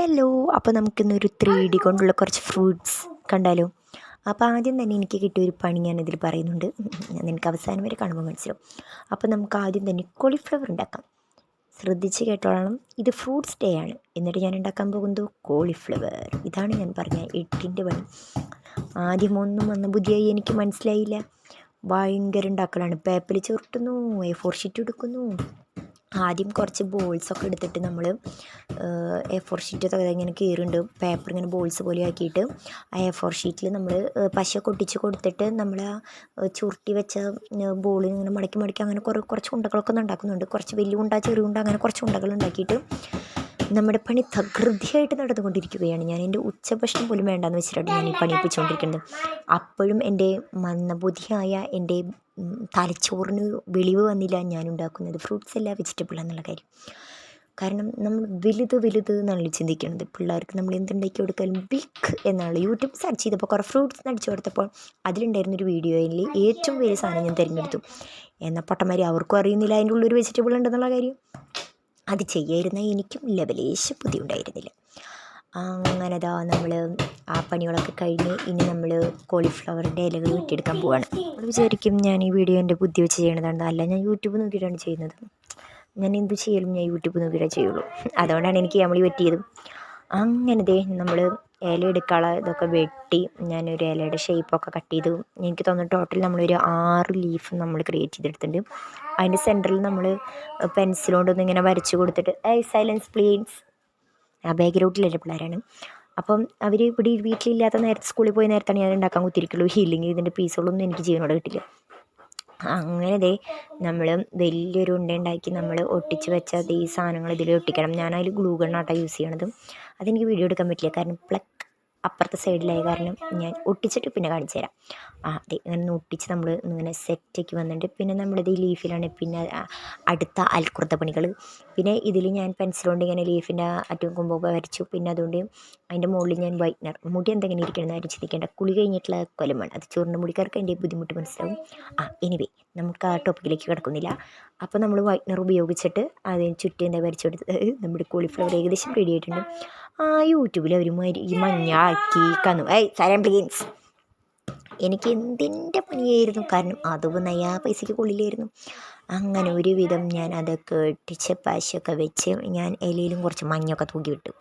Hello അപ്പോൾ നമുക്കിന്നൊരു three D കൊണ്ടുള്ള കുറച്ച് ഫ്രൂട്ട്സ് കണ്ടാലോ? അപ്പോൾ ആദ്യം തന്നെ എനിക്ക് കിട്ടിയ ഒരു പണി ഞാനിതിൽ പറയുന്നുണ്ട്. ഞാൻ നിനക്ക് അവസാനം വരെ കാണുമ്പോൾ മനസ്സിലാവും. അപ്പോൾ നമുക്ക് ആദ്യം തന്നെ കോളിഫ്ലവർ ഉണ്ടാക്കാം. ശ്രദ്ധിച്ച് കേട്ടോളണം. ഇത് ഫ്രൂട്ട്സ് ഡേ ആണ്. എന്നിട്ട് ഞാൻ ഉണ്ടാക്കാൻ പോകുന്നത് കോളിഫ്ലവർ ഇതാണ് ഞാൻ പറഞ്ഞ എട്ടിന്റെ പണി. ആദ്യം ഒന്നും വന്ന ബുദ്ധിയായി എനിക്ക് മനസ്സിലായില്ല. ഭയങ്കര ഉണ്ടാക്കലാണ്. പേപ്പറിൽ ചുരുട്ടുന്നു. എ ഫോർ ഷീറ്റ് എടുക്കുന്നു. ആദ്യം കുറച്ച് ബോൾസൊക്കെ എടുത്തിട്ട് നമ്മൾ എ ഫോർ ഷീറ്റ് ഇങ്ങനെ കീറുണ്ട്. പേപ്പർ ഇങ്ങനെ ബോൾസ് പോലെ ആക്കിയിട്ട് ആ എ ഫോർ ഷീറ്റിൽ നമ്മൾ പശ കൊട്ടിച്ച് കൊടുത്തിട്ട് നമ്മൾ ആ ചുരുട്ടി വെച്ച ബോൾ ഇങ്ങനെ മടക്കി മടക്കി അങ്ങനെ കുറേ കുറച്ച് ഉണ്ടകളൊക്കെ ഉണ്ടാക്കുന്നുണ്ട്. കുറച്ച് വലിയ ഉണ്ട ചെറിയ ഉണ്ട അങ്ങനെ കുറച്ച് ഉണ്ടകൾ ഉണ്ടാക്കിയിട്ട് നമ്മുടെ പണി തകൃതിയായിട്ട് നടന്നുകൊണ്ടിരിക്കുകയാണ്. ഞാൻ എന്റെ ഉച്ചഭക്ഷണം പോലും വേണ്ടാന്ന് വെച്ചിട്ടാണ് ഞാൻ ഈ പണി ഒപ്പിച്ചുകൊണ്ടിരിക്കുന്നത് അപ്പോഴും എന്റെ മന്ദബുദ്ധിയായ എന്റെ തലച്ചോറിന് വെളിവ് വന്നില്ല ഞാൻ ഉണ്ടാക്കുന്നത്. ഫ്രൂട്ട്സ് അല്ല വെജിറ്റബിൾ എന്നുള്ള കാര്യം. കാരണം നമ്മൾ വലുത് വലുത് എന്നാണ് ചിന്തിക്കുന്നത്. പിള്ളേർക്ക് നമ്മൾ എന്തുണ്ടാക്കി കൊടുത്താലും ബിഗ് എന്നാണ് യൂട്യൂബ് സെർച്ച് ചെയ്തപ്പോൾ കുറേ ഫ്രൂട്ട്സ് അടിച്ചു കൊടുത്തപ്പോൾ അതിലുണ്ടായിരുന്നൊരു വീഡിയോയിൽ ഏറ്റവും വലിയ സാധനം ഞാൻ തിരഞ്ഞെടുത്തു. എന്നാൽ പൊട്ടമാരി അവർക്കും അറിയുന്നില്ല അതിന്റെ ഉള്ളൊരു വെജിറ്റബിൾ ഉണ്ടെന്നുള്ള കാര്യം. അത് ചെയ്യായിരുന്ന എനിക്കും ലെവലേശ ബുദ്ധി ഉണ്ടായിരുന്നില്ല. അങ്ങനെ ദാ നമ്മൾ ആ പണികളൊക്കെ കഴിഞ്ഞ് ഇനി നമ്മൾ കോളിഫ്ലവറിന്റെ ഇലകൾ വെട്ടിയെടുക്കാൻ പോവാണ്. നമ്മൾ വിചാരിക്കും ഞാൻ ഈ വീഡിയോ എന്റെ ബുദ്ധി വെച്ച് ചെയ്യണതാണ് അല്ല ഞാൻ യൂട്യൂബ് നോക്കിയിട്ടാണ് ചെയ്യുന്നത്. ഞാൻ എന്ത് ചെയ്യലും ഞാൻ യൂട്യൂബ് നോക്കിയിട്ടേ ചെയ്യുള്ളൂ. അതുകൊണ്ടാണ് എനിക്ക് നമ്മൾ വെട്ടിയതും അങ്ങനെ ദേ നമ്മൾ ഇല എടുക്കാനുള്ള ഇതൊക്കെ വെട്ടി ഞാനൊരു ഇലയുടെ ഷേപ്പൊക്കെ കട്ട് ചെയ്തു. എനിക്ക് തോന്നുന്നു ടോട്ടൽ നമ്മളൊരു ആറ് ലീഫ് നമ്മൾ ക്രിയേറ്റ് ചെയ്തെടുത്തിട്ടുണ്ട്. അതിന്റെ സെന്ററിൽ നമ്മൾ പെൻസിൽ കൊണ്ടൊന്ന് ഇങ്ങനെ വരച്ച് കൊടുത്തിട്ട് ഐ സൈലൻസ് പ്ലീസ് ആ ബാക്ക്ഗ്രൗണ്ടിലുള്ള പിള്ളേരാണ്. അപ്പം അവർ ഇവിടെ വീട്ടിലില്ലാത്ത നേരത്തെ സ്കൂളിൽ പോയി നേരത്താണ് ഞാൻ ഉണ്ടാക്കാൻ കുത്തിരിക്കുള്ളൂ ഹീലിംഗ് ഇതിന്റെ പീസുകളൊന്നും എനിക്ക് ജീവനോട് കിട്ടില്ല അങ്ങനെ ദേ നമ്മൾ വലിയൊരു ഉണ്ട ഉണ്ടാക്കി നമ്മൾ ഒട്ടിച്ച് വെച്ച ഈ സാധനങ്ങൾ ഇതിൽ ഒട്ടിക്കണം. ഞാനതിൽ ഗ്ലൂ ഗണ്ണാട്ടോ യൂസ് ചെയ്യണത്. അതെനിക്ക് വീഡിയോ എടുക്കാൻ പറ്റില്ല. കാരണം പ്ലക്ക് അപ്പുറത്തെ സൈഡിലായ കാരണം ഞാൻ ഒട്ടിച്ചിട്ട് പിന്നെ കാണിച്ചു തരാം ആ അതെ ഇങ്ങനെ ഒട്ടിച്ച് നമ്മൾ ഇങ്ങനെ സെറ്റാക്കി വന്നിട്ട് പിന്നെ നമ്മളിത് ലീഫിലാണ് പിന്നെ അടുത്ത അൽക്കുറത്ത പണികൾ പിന്നെ ഇതിൽ ഞാൻ പെൻസിൽ കൊണ്ട് ഇങ്ങനെ ലീഫിന്റെ അറ്റവും കൊമ്പൊക്കെ വരച്ചു. പിന്നെ അതുകൊണ്ട് അതിന്റെ മുകളിൽ ഞാൻ വൈറ്റ്നർ മുടി എന്തെങ്കിലും ഇരിക്കണം എന്ന് ചിന്തിക്കേണ്ട കുളി കഴിഞ്ഞിട്ടുള്ള കൊലമാണ്. അത് ചുരുണ്ട മുടിക്കാർക്ക് അതിന്റെ ബുദ്ധിമുട്ട് മനസ്സിലാവും. ആ എനിവേ നമുക്ക് ആ ടോപ്പിക്കിലേക്ക് കിടക്കുന്നില്ല. അപ്പോൾ നമ്മൾ വൈറ്റ്നർ ഉപയോഗിച്ചിട്ട് അതിന് ചുറ്റും എന്താ വരച്ചെടുത്ത് നമ്മുടെ കോളിഫ്ലവർ ഏകദേശം റെഡി ആയിട്ടുണ്ട്. ആ യൂട്യൂബിൽ അവർ ഈ മഞ്ഞാക്കി കന്നു ഏയ് സരം പ്ലീൻസ് എനിക്ക് എന്തിന്റെ പണിയായിരുന്നു? കാരണം അതും നയാ പൈസയ്ക്ക് കൊള്ളില്ലായിരുന്നു. അങ്ങനെ ഒരുവിധം ഞാൻ അതൊക്കെ ഇട്ടിച്ച് പശയൊക്കെ വെച്ച് ഞാൻ ഇലയിലും കുറച്ച് മഞ്ഞൊക്കെ തൂക്കി വിട്ടു.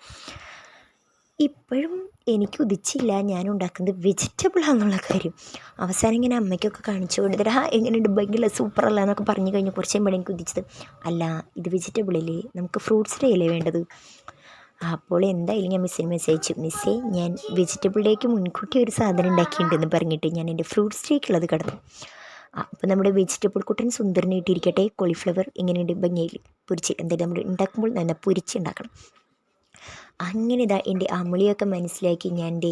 ഇപ്പോഴും എനിക്ക് ഉദിച്ചില്ല. ഞാൻ ഉണ്ടാക്കുന്നത് വെജിറ്റബിൾ ആണെന്നുള്ള കാര്യം. അവസാനം ഇങ്ങനെ അമ്മയ്ക്കൊക്കെ കാണിച്ചു കൊടുത്തിട്ട് ആ എങ്ങനെയുണ്ട്? ഭയങ്കര സൂപ്പർ അല്ല എന്നൊക്കെ പറഞ്ഞു കഴിഞ്ഞാൽ കുറച്ച് കഴിയുമ്പോഴാണ് എനിക്ക് ഉദിച്ചത്. അല്ല ഇത് വെജിറ്റബിൾ അല്ലേ നമുക്ക് ഫ്രൂട്ട്സിന്റെ അല്ലേ വേണ്ടത്. അപ്പോൾ എന്തായാലും ഞാൻ മിസ്സിന് മെസ്സേജ് അയച്ചു. മിസ്സേ ഞാൻ വെജിറ്റബിളിലേക്ക് മുൻകൂട്ടി ഒരു സാധനം ഉണ്ടാക്കിയിട്ടുണ്ടെന്ന് പറഞ്ഞിട്ട് ഞാൻ എന്റെ ഫ്രൂട്ട്സിലേക്കുള്ളത് കടന്നു. അപ്പോൾ നമ്മുടെ വെജിറ്റബിൾ കുട്ടൻ സുന്ദരനായിട്ടിരിക്കട്ടെ കോളിഫ്ലവർ ഇങ്ങനെയുണ്ട് ഭംഗിയിൽ പൊരിച്ച്. എന്തായാലും നമ്മൾ ഉണ്ടാക്കുമ്പോൾ നല്ല പൊരിച്ച് ഉണ്ടാക്കണം. അങ്ങനെ ഇതാ എന്റെ അമ്മളിയൊക്കെ മനസ്സിലാക്കി ഞാൻ എന്റെ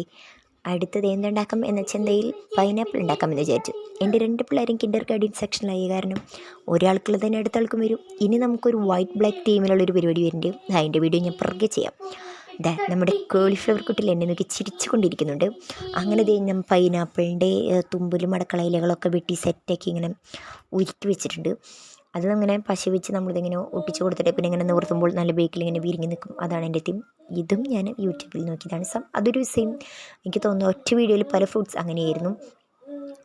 അടുത്തത് എന്തുണ്ടാക്കാം എന്ന ചിന്തയിൽ പൈനാപ്പിൾ ഉണ്ടാക്കാമെന്ന് വിചാരിച്ചു. എന്റെ രണ്ട് പിള്ളേരും കിൻഡർ ഗാർഡൻ സെക്ഷനിലായി കാരണം ഒരാൾക്കുള്ള തന്നെ അടുത്ത ആൾക്കും വരും. ഇനി നമുക്കൊരു വൈറ്റ് ബ്ലാക്ക് ടീമിലുള്ളൊരു പരിപാടി വരുന്നുണ്ട് അതിന്റെ വീഡിയോ ഞാൻ പുറകെ ചെയ്യാം. ദാ നമ്മുടെ കോളിഫ്ലവർ കുട്ടിൽ എന്നെ നോക്കി ചിരിച്ചു കൊണ്ടിരിക്കുന്നുണ്ട് അങ്ങനെ ഞാൻ പൈനാപ്പിളിന്റെ തുമ്പിലും അടക്കള ഇലകളൊക്കെ വെട്ടി സെറ്റാക്കി ഇങ്ങനെ ഉരുക്കി വെച്ചിട്ടുണ്ട്. അത് അങ്ങനെ പശ വെച്ച് നമ്മളിതിങ്ങനെ ഒട്ടിച്ച് കൊടുത്തിട്ട് പിന്നെ ഇങ്ങനെ നിവർത്തുമ്പോൾ നല്ല ബേക്കിൽ ഇങ്ങനെ വിരിഞ്ഞ് നിൽക്കും. അതാണ് എന്റെ തീം ഇതും ഞാൻ യൂട്യൂബിൽ നോക്കിയതാണ്. സം അതൊരു സെയിം എനിക്ക് തോന്നുന്നു ഒറ്റ വീഡിയോയിൽ പല ഫ്രൂട്ട്സ് അങ്ങനെയായിരുന്നു.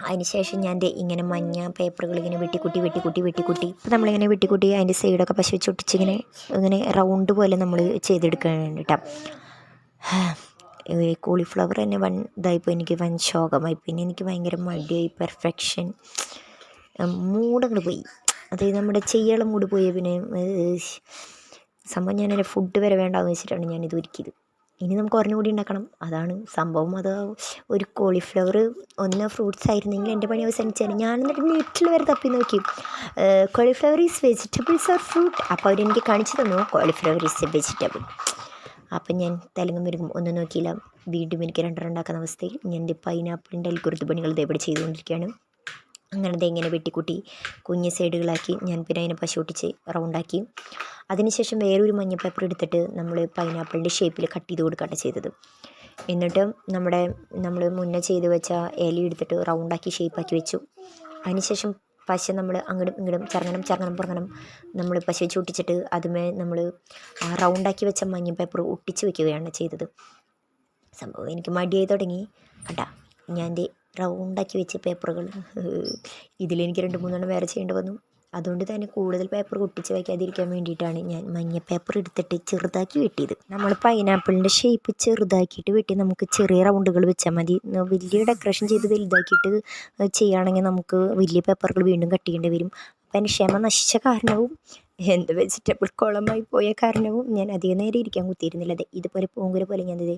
അതിനുശേഷം ഞാൻ ഇങ്ങനെ മഞ്ഞ പേപ്പറുകൾ ഇങ്ങനെ വെട്ടിക്കുട്ടി വെട്ടിക്കുട്ടി വെട്ടിക്കുട്ടി. ഇപ്പോൾ നമ്മളിങ്ങനെ വെട്ടിക്കുട്ടി അതിന്റെ സൈഡൊക്കെ പശ വെച്ച് ഒട്ടിച്ച് ഇങ്ങനെ ഇങ്ങനെ റൗണ്ട് പോലെ നമ്മൾ ചെയ്തെടുക്കാൻ കേട്ടോ കോളിഫ്ലവർ തന്നെ വൺ ഇതായിപ്പോൾ എനിക്ക് വൻ ശോകമായി. പിന്നെ എനിക്ക് ഭയങ്കര മടിയായി. പെർഫെക്ഷൻ മൂടങ്ങൾ പോയി. അതായത് നമ്മുടെ ചെയ്യളം കൂടി പോയ. പിന്നെ സംഭവം ഞാൻ എന്റെ ഫുഡ് വരെ വേണ്ടാന്ന് വെച്ചിട്ടാണ് ഞാനിത് ഒരുക്കിയത്. ഇനി നമുക്ക് ഒരെണ്ണം കൂടി ഉണ്ടാക്കണം. അതാണ് സംഭവം. അത് ഒരു കോളിഫ്ലവർ ഒന്ന് ഫ്രൂട്ട്സ് ആയിരുന്നെങ്കിൽ എന്റെ പണി അവസാനിച്ചാണ്. ഞാൻ എന്നിട്ട് നെറ്റിൽ വരെ തപ്പി നോക്കി. Cauliflower is vegetables or fruit അപ്പോൾ അവരെനിക്ക് കാണിച്ചു തന്നു. കോളിഫ്ലവർ ഈസ് എ വെജിറ്റബിൾ അപ്പം ഞാൻ തെലുങ്കും വരുമ്പം ഒന്നും നോക്കിയില്ല. വീണ്ടും എനിക്ക് രണ്ടെണ്ണം ഉണ്ടാക്കുന്ന അവസ്ഥയിൽ. ഞാൻ പൈനാപ്പിളിന്റെ അൽക്കുരുത്ത് പണികൾ ഇതേപടി ചെയ്തുകൊണ്ടിരിക്കുകയാണ്. അങ്ങനെ ദേ ഇങ്ങനെ വെട്ടിക്കുട്ടി കുഞ്ഞ് സൈഡുകളാക്കി ഞാൻ പിന്നെ അതിനെ പശ ഒട്ടിച്ച് റൗണ്ടാക്കി. അതിനുശേഷം വേറൊരു മഞ്ഞ പേപ്പർ എടുത്തിട്ട് നമ്മൾ പൈനാപ്പിളിന്റെ ഷേപ്പിൽ കട്ട് ചെയ്ത് കൊടുക്കുകയാണ് ചെയ്തത്. എന്നിട്ട് നമ്മുടെ നമ്മൾ മുന്നേ ചെയ്ത് വെച്ച ഇല എടുത്തിട്ട് റൗണ്ടാക്കി ഷേപ്പാക്കി വെച്ചു. അതിനുശേഷം പശ നമ്മൾ അങ്ങടും ഇങ്ങടും ചറങ്ങണം ചറങ്ങണം പുറങ്ങണം നമ്മൾ പശ വെച്ച് ഒട്ടിച്ചിട്ട് അതുമേ നമ്മൾ റൗണ്ടാക്കി വെച്ച മഞ്ഞ പേപ്പർ ഒട്ടിച്ച് വെക്കുകയാണ് ചെയ്തത്. സംഭവം എനിക്ക് മടിയായി തുടങ്ങി. കേട്ടാ ഞാൻ റൗണ്ടാക്കി വെച്ച പേപ്പറുകൾ. ഇതിലെനിക്ക് രണ്ട് മൂന്നെണ്ണം വേറെ ചെയ്യേണ്ടി വന്നു. അതുകൊണ്ട് തന്നെ കൂടുതൽ പേപ്പർ ഒട്ടിച്ച് വയ്ക്കാതിരിക്കാൻ വേണ്ടിയിട്ടാണ് ഞാൻ മഞ്ഞ പേപ്പർ എടുത്തിട്ട് ചെറുതാക്കി വെട്ടിയത്. നമ്മൾ പൈനാപ്പിളിന്റെ ഷേപ്പ് ചെറുതാക്കിയിട്ട് വെട്ടി നമുക്ക് ചെറിയ റൗണ്ടുകൾ വെച്ചാൽ മതി. വലിയ ഡെക്കറേഷൻ ചെയ്ത് വലുതാക്കിയിട്ട് ചെയ്യുകയാണെങ്കിൽ നമുക്ക് വലിയ പേപ്പറുകൾ വീണ്ടും കട്ട് ചെയ്യേണ്ടി വരും. അപ്പം എന്റെ ക്ഷമ നശിച്ച കാരണവും എന്ത് വെജിറ്റബിൾ കുളമായി പോയ കാരണവും ഞാൻ അധികം നേരം ഇരിക്കാൻ കുത്തിയിരുന്നില്ല. അതെ ഇതുപോലെ പൂങ്കുര പോലെ ഞാൻ ഇത്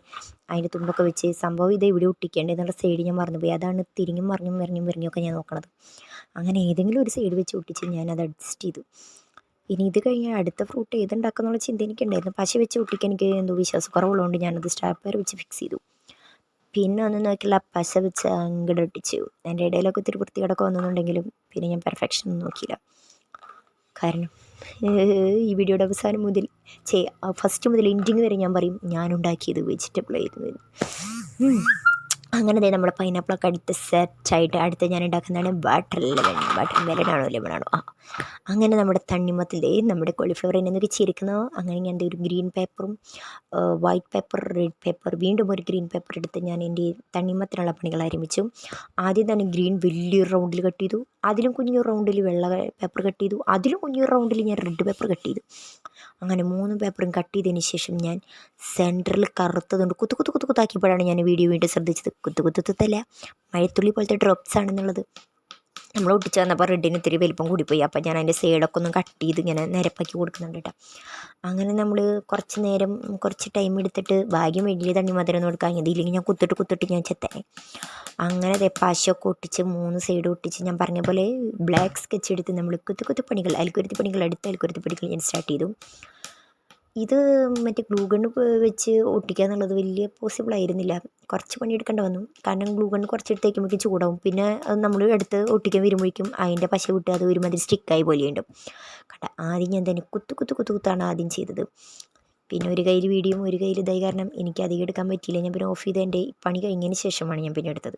അതിന്റെ തുമ്പൊക്കെ വെച്ച് സംഭവം ഇത് ഇവിടെ ഒട്ടിക്കേണ്ടത് എന്നുള്ള സൈഡ് ഞാൻ മറന്നുപോയി. അതാണ് തിരിഞ്ഞും മറിഞ്ഞും വരഞ്ഞും വരഞ്ഞൊക്കെ ഞാൻ നോക്കണത്. അങ്ങനെ ഏതെങ്കിലും ഒരു സൈഡ് വെച്ച് ഒട്ടിച്ച് ഞാൻ അത് അഡ്ജസ്റ്റ് ചെയ്തു. ഇനി ഇത് കഴിഞ്ഞാൽ അടുത്ത ഫ്രൂട്ട് ഏതുണ്ടാക്കുന്നുള്ള ചിന്ത എനിക്കുണ്ടായിരുന്നു. പശ വെച്ച് ഒട്ടിക്കാൻ എനിക്ക് എന്തോ വിശ്വാസക്കുറവുള്ളതുകൊണ്ട് ഞാനത് സ്റ്റാപ്പർ വെച്ച് ഫിക്സ് ചെയ്തു. പിന്നെ ഒന്നും നോക്കില്ല പശ വെച്ച് അങ്ങട് ഒട്ടിച്ചു. എന്റെ ഇടയിലൊക്കെ ഒത്തിരി വൃത്തികേടൊക്കെ വന്നിട്ടുണ്ടെങ്കിലും പിന്നെ ഞാൻ പെർഫെക്ഷൻ ഒന്നും നോക്കിയില്ല. കാരണം ഈ വീഡിയോയുടെ അവസാനം മുതൽ ചേ ഫസ്റ്റ് മുതൽ എൻഡിങ് വരെ ഞാൻ പറയും ഞാനുണ്ടാക്കിയത് വെജിറ്റബിൾ ആയിരുന്നു. അങ്ങനെ തന്നെ നമ്മൾ പൈനാപ്പിളൊക്കെ അടുത്ത് സെറ്റായിട്ട് അടുത്ത് ഞാൻ ഉണ്ടാക്കുന്നതാണ് ബട്ടർ ലെമൺ ബട്ടർ മെലനാണോ ലെമണാണോ ആ. അങ്ങനെ നമ്മുടെ തണ്ണിമത്തിൽ നമ്മുടെ കോളിഫ്ലവർ എന്നൊക്കെ ചിരിക്കുന്നു. അങ്ങനെ ഞാൻ ഒരു ഗ്രീൻ പേപ്പറും വൈറ്റ് പേപ്പർ റെഡ് പേപ്പർ വീണ്ടും ഒരു ഗ്രീൻ പേപ്പർ എടുത്ത് ഞാൻ എന്റെ തണ്ണിമത്തിനുള്ള പണികൾ ആരംഭിച്ചു. ആദ്യം തന്നെ ഗ്രീൻ വലിയൊരു റൗണ്ടിൽ കട്ട് ചെയ്തു. അതിലും കുഞ്ഞൊരു റൗണ്ടിൽ വെള്ള പേപ്പർ കട്ട് ചെയ്തു. അതിലും കുഞ്ഞൊരു റൗണ്ടിൽ ഞാൻ റെഡ് പേപ്പർ കട്ട് ചെയ്തു. അങ്ങനെ മൂന്ന് പേപ്പറും കട്ട് ചെയ്തതിന് ശേഷം ഞാൻ സെന്ററിൽ കറുത്തതുകൊണ്ട് കുത്തു കുത്തു കുത്തു കുത്താക്കിയപ്പോഴാണ് ഞാൻ വീഡിയോ വീണ്ടും ശ്രദ്ധിച്ചത്. കുത്തു കുത്തു കുത്തുത്തല്ല മഴത്തുള്ളി പോലത്തെ ഡ്രോപ്സ് ആണെന്നുള്ളത്. നമ്മൾ ഒട്ടിച്ച് വന്നപ്പോൾ റെഡിന് ഇത്തിരി വലിപ്പം കൂടിപ്പോയി. അപ്പം ഞാൻ അതിന്റെ സൈഡൊക്കെ ഒന്ന് കട്ട് ചെയ്ത് ഇങ്ങനെ നിരപ്പാക്കി കൊടുക്കുന്നുണ്ട് കേട്ടോ. അങ്ങനെ നമ്മൾ കുറച്ച് നേരം കുറച്ച് ടൈം എടുത്തിട്ട് ഭാഗ്യം വലിയ തണ്ണി മധുരം ഒന്നും എടുക്കാൻ ഇല്ലെങ്കിൽ ഞാൻ കുത്തിട്ട് കുത്തിട്ട് ഞാൻ ചെത്തേ. അങ്ങനെ ദേ പശയൊക്കെ ഒട്ടിച്ച് മൂന്ന് സൈഡ് ഒട്ടിച്ച് ഞാൻ പറഞ്ഞ പോലെ ബ്ലാക്ക് സ്കെച്ച് എടുത്ത് നമ്മൾ കുത്തു കുത്തു പണികൾ അൽക്കുരുത്തി പണികൾ അടുത്ത അൽക്കുരുത്തി പണികൾ ഞാൻ സ്റ്റാർട്ട് ചെയ്തു. ഇത് മറ്റേ ഗ്ലൂ വെച്ച് ഒട്ടിക്കുക എന്നുള്ളത് വലിയ പോസിബിൾ ആയിരുന്നില്ല. കുറച്ച് പണിയെടുക്കേണ്ടി വന്നു. കാരണം ഗ്ലൂ കുറച്ച് കുറച്ചെടുത്ത് വയ്ക്കുമ്പോഴേക്കും ചൂടാവും. പിന്നെ അത് നമ്മൾ എടുത്ത് ഒട്ടിക്കാൻ വരുമ്പോഴേക്കും അതിന്റെ പശ വിട്ട് അത് ഒരുമാതിരി സ്റ്റിക്കായി പോലെയുണ്ട് കണ്ട? ആദ്യം ഞാൻ തന്നെ കുത്തു കുത്തു കുത്തു കുത്താണ് ആദ്യം ചെയ്തത്. പിന്നെ ഒരു കയ്യിൽ വീഡിയോയും ഒരു കയ്യിൽ ഇതായി. കാരണം എനിക്ക് അധികം എടുക്കാൻ പറ്റിയില്ല. ഞാൻ പിന്നെ ഓഫ് ചെയ്ത് എന്റെ പണി കഴിഞ്ഞതിന് ശേഷമാണ് ഞാൻ പിന്നെ എടുത്തത്.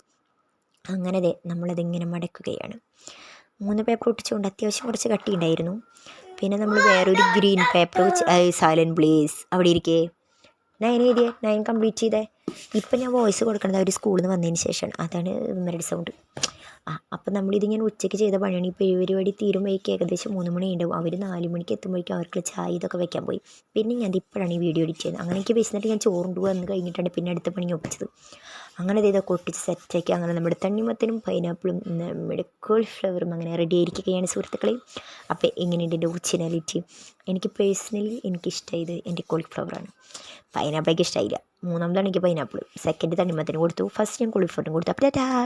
അങ്ങനെ അതെ നമ്മളതിങ്ങനെ മടക്കുകയാണ്. മൂന്ന് പേപ്പർ ഒട്ടിച്ചുകൊണ്ട് അത്യാവശ്യം കുറച്ച് കട്ടിയുണ്ടായിരുന്നു. പിന്നെ നമ്മൾ വേറൊരു ഗ്രീൻ പേപ്പർ വെച്ച് സൈലന്റ് പ്ലേസ് അവിടെ ഇരിക്കേ. നയൻ എഴുതിയേ? നയൻ കംപ്ലീറ്റ് ചെയ്തേ. ഇപ്പം ഞാൻ വോയിസ് കൊടുക്കണത് അവർ സ്കൂളിൽ നിന്ന് വന്നതിന് ശേഷം. അതാണ് മെറഡി സൗണ്ട് ആ അപ്പം നമ്മളിതിങ്ങനെ ഉച്ചയ്ക്ക് ചെയ്ത പണിയാണ്. ഇപ്പോൾ ഈ പരിപാടി തീരുമ്പോഴേക്ക് ഏകദേശം മൂന്ന് മണി ഉണ്ടാവും അവർ നാല് മണിക്ക് എത്തുമ്പോഴേക്കും അവർക്ക് ചായ ഇതൊക്കെ വെക്കാൻ പോയി. പിന്നെ ഞാൻ ഇപ്പോഴാണ് ഈ വീഡിയോ എഡിറ്റ് ചെയ്യുന്നത്. അങ്ങനെ എനിക്ക് ഞാൻ ചോറുണ്ട് വന്ന് കഴിഞ്ഞിട്ടാണ് പിന്നെ അടുത്ത പണി ഒപ്പിച്ചത്. അങ്ങനെ ഇത് പൊട്ടിച്ച് സെറ്റാക്കി അങ്ങനെ നമ്മുടെ തണ്ണിമത്തനും പൈനാപ്പിളും നമ്മുടെ കോളിഫ്ലവറും അങ്ങനെ റെഡി ആയിരിക്കുകയാണ് സുഹൃത്തുക്കളെ. അപ്പോൾ എങ്ങനെയുണ്ട് എന്റെ ഒറിജിനാലിറ്റി എനിക്ക് പേഴ്സണലി എനിക്കിഷ്ടമായത് എന്റെ കോളിഫ്ലവറാണ് പൈനാപ്പിളൊക്കെ ഇഷ്ടമായില്ല മൂന്നാമതാണ് എനിക്ക് പൈനാപ്പിൾ സെക്കൻഡ് തണ്ണിമത്തനും കൊടുത്തു. ഫസ്റ്റ് ഞാൻ കോളിഫ്ലവറിനും കൊടുത്തു. അപ്പോൾ ടാറ്റാ